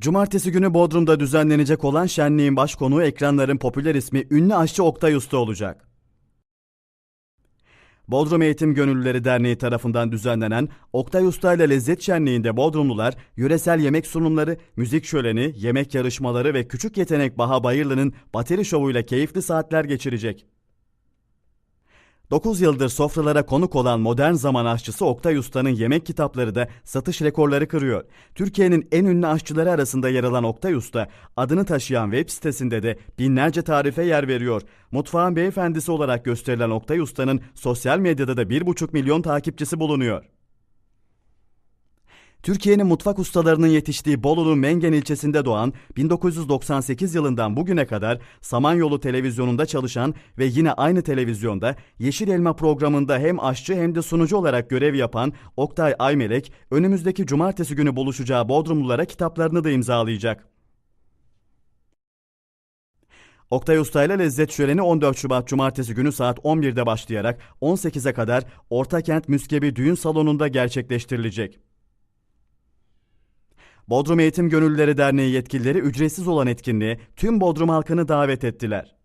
Cumartesi günü Bodrum'da düzenlenecek olan şenliğin baş konuğu ekranların popüler ismi ünlü aşçı Oktay Usta olacak. Bodrum Eğitim Gönüllüleri Derneği tarafından düzenlenen Oktay Usta ile Lezzet Şenliği'nde Bodrumlular yöresel yemek sunumları, müzik şöleni, yemek yarışmaları ve küçük yetenek Baha Bayırlı'nın bateri şovuyla keyifli saatler geçirecek. 9 yıldır sofralara konuk olan modern zaman aşçısı Oktay Usta'nın yemek kitapları da satış rekorları kırıyor. Türkiye'nin en ünlü aşçıları arasında yer alan Oktay Usta, adını taşıyan web sitesinde de binlerce tarife yer veriyor. Mutfağın beyefendisi olarak gösterilen Oktay Usta'nın sosyal medyada da 1,5 milyon takipçisi bulunuyor. Türkiye'nin mutfak ustalarının yetiştiği Bolu'nun Mengen ilçesinde doğan, 1998 yılından bugüne kadar Samanyolu televizyonunda çalışan ve yine aynı televizyonda Yeşil Elma programında hem aşçı hem de sunucu olarak görev yapan Oktay Aymelek, önümüzdeki cumartesi günü buluşacağı Bodrumlulara kitaplarını da imzalayacak. Oktay Usta ile Lezzet Şöleni 14 Şubat Cumartesi günü saat 11'de başlayarak 18'e kadar Ortakent Müskebi Düğün Salonu'nda gerçekleştirilecek. Bodrum Eğitim Gönüllüleri Derneği yetkilileri ücretsiz olan etkinliğe tüm Bodrum halkını davet ettiler.